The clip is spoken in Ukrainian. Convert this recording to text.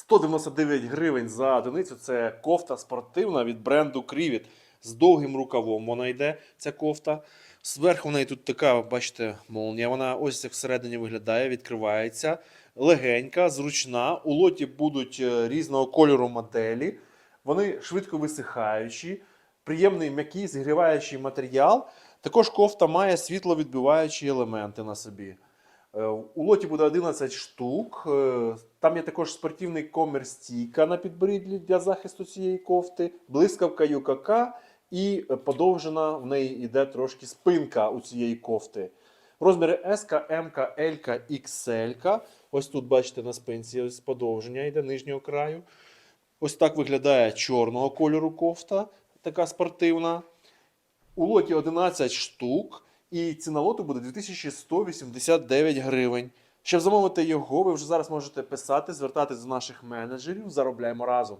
199 гривень за одиницю. Це кофта спортивна від бренду Крівіт. З довгим рукавом вона йде, ця кофта. Зверху в неї тут така, бачите, молнія. Вона ось як всередині виглядає, відкривається. Легенька, зручна. У лоті будуть е, різного кольору моделі. Вони швидко висихаючі, приємний м'який зігріваючий матеріал. Також кофта має світловідбиваючі елементи на собі. Е, У лоті буде 11 штук. Е, Там є також спортивний комір стійка на підборідді для захисту цієї кофти, блискавка ЮКК і подовжена в неї йде трошки спинка у цієї кофти. Розміри S, М, L, XL. Ось тут бачите на спинці ось подовження йде нижнього краю. Ось так виглядає чорного кольору кофта, така спортивна. У лоті 11 штук, і ціна лоту буде 2189 гривень. Щоб замовити його, ви вже зараз можете писати, звертатись до наших менеджерів. Заробляємо разом.